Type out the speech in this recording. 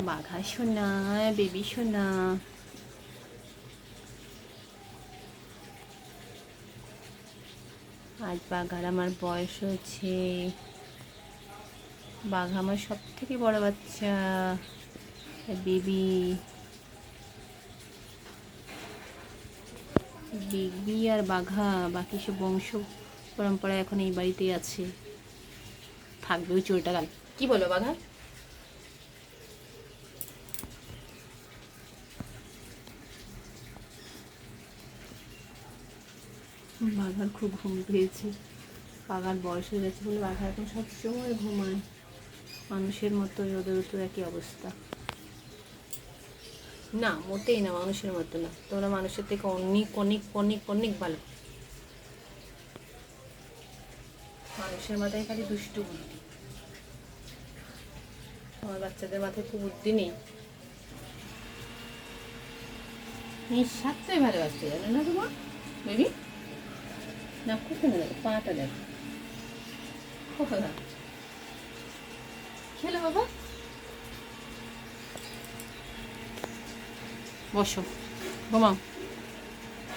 বাঘা সোনা, বেবি সোনা। আজ বাঘার আমার বয়স হচ্ছে বাঘা আমার সব থেকে বড় বাচ্চা। বেবি। বিগবি আর বাঘা, বাকি সব বংশ পরম্পরা এখন এই বাড়িতেই আছে। থাকবে ওই চোরটা গাল কি বলো বাঘা? বাঘার খুব ঘুম পেয়েছে। বাঘার বয়স হয়ে গেছে বলে বাঘা এখন সবসময় ঘুমায়। মানুষের মতো ওদেরও তো একই অবস্থা। না, মোটেই না, মানুষের মতো না। তোমরা মানুষের থেকে অনেক অনেক অনেক অনেক ভালো। মানুষের মাথায় খালি দুষ্টু বুদ্ধি। আমার বাচ্চাদের মাথায় খুব বুদ্ধি নেই। নিঃস্বার্থই ভালোবাসতে জানো না তোমার বেবি? না কোথায় দেখো পাটা দেখো কোথায় খেলো বাবা বসো ঘুমাও